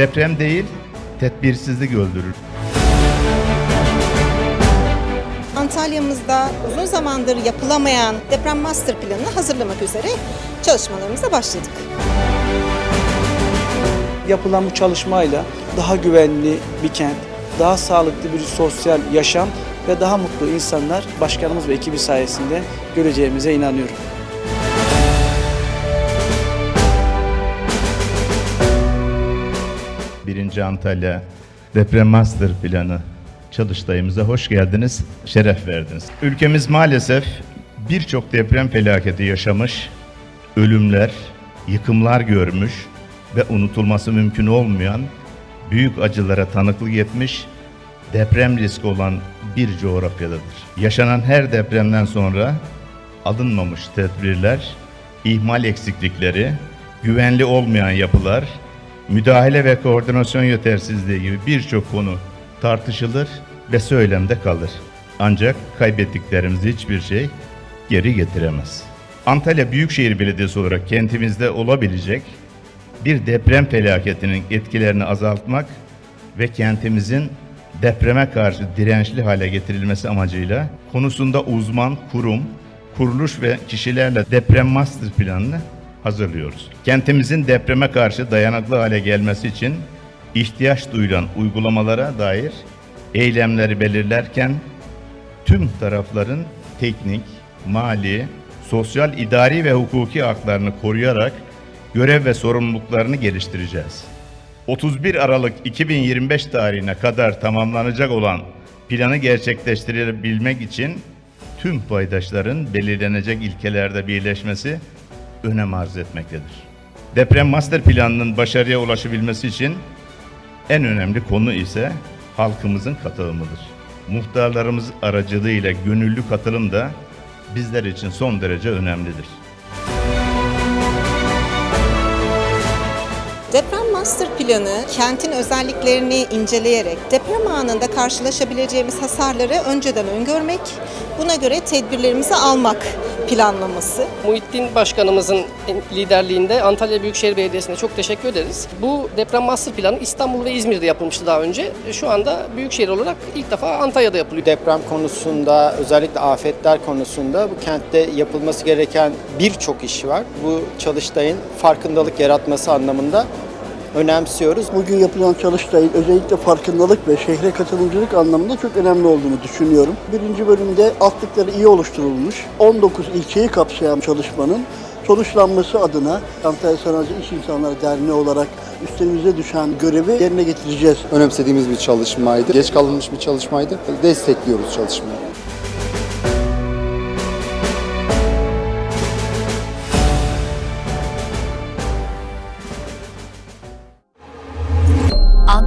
Deprem değil, tedbirsizlik öldürür. Antalya'mızda uzun zamandır yapılamayan deprem master planını hazırlamak üzere çalışmalarımıza başladık. Yapılan bu çalışmayla daha güvenli bir kent, daha sağlıklı bir sosyal yaşam ve daha mutlu insanlar başkanımız ve ekibi sayesinde göreceğimize inanıyorum. Birinci Antalya Deprem Master Planı çalıştayımıza hoş geldiniz, şeref verdiniz. Ülkemiz maalesef birçok deprem felaketi yaşamış, ölümler, yıkımlar görmüş ve unutulması mümkün olmayan büyük acılara tanıklık etmiş, deprem riski olan bir coğrafyadadır. Yaşanan her depremden sonra alınmamış tedbirler, ihmal eksiklikleri, güvenli olmayan yapılar, müdahale ve koordinasyon yetersizliği gibi birçok konu tartışılır ve söylemde kalır. Ancak kaybettiklerimizi hiçbir şey geri getiremez. Antalya Büyükşehir Belediyesi olarak kentimizde olabilecek bir deprem felaketinin etkilerini azaltmak ve kentimizin depreme karşı dirençli hale getirilmesi amacıyla konusunda uzman kurum, kuruluş ve kişilerle deprem master planını hazırlıyoruz. Kentimizin depreme karşı dayanıklı hale gelmesi için ihtiyaç duyulan uygulamalara dair eylemleri belirlerken tüm tarafların teknik, mali, sosyal, idari ve hukuki haklarını koruyarak görev ve sorumluluklarını geliştireceğiz. 31 Aralık 2025 tarihine kadar tamamlanacak olan planı gerçekleştirebilmek için tüm paydaşların belirlenecek ilkelerde birleşmesi önem arz etmektedir. Deprem master planının başarıya ulaşabilmesi için en önemli konu ise halkımızın katılımıdır. Muhtarlarımız aracılığıyla gönüllü katılım da bizler için son derece önemlidir. Deprem master planı kentin özelliklerini inceleyerek deprem anında karşılaşabileceğimiz hasarları önceden öngörmek, buna göre tedbirlerimizi almak planlaması. Muhittin Başkanımızın liderliğinde Antalya Büyükşehir Belediyesi'ne çok teşekkür ederiz. Bu deprem master planı İstanbul ve İzmir'de yapılmıştı daha önce. Şu anda Büyükşehir olarak ilk defa Antalya'da yapılıyor. deprem konusunda özellikle afetler konusunda bu kentte yapılması gereken birçok iş var. Bu çalıştayın farkındalık yaratması anlamında önemsiyoruz. Bugün yapılan çalıştayın özellikle farkındalık ve şehre katılımcılık anlamında çok önemli olduğunu düşünüyorum. Birinci bölümde altlıkları iyi oluşturulmuş, 19 ilçeyi kapsayan çalışmanın sonuçlanması adına Antalya Sanayi İş İnsanları Derneği olarak üstlerimize düşen görevi yerine getireceğiz. önemsediğimiz bir çalışmaydı. Geç kalınmış bir çalışmaydı. Destekliyoruz çalışmayı.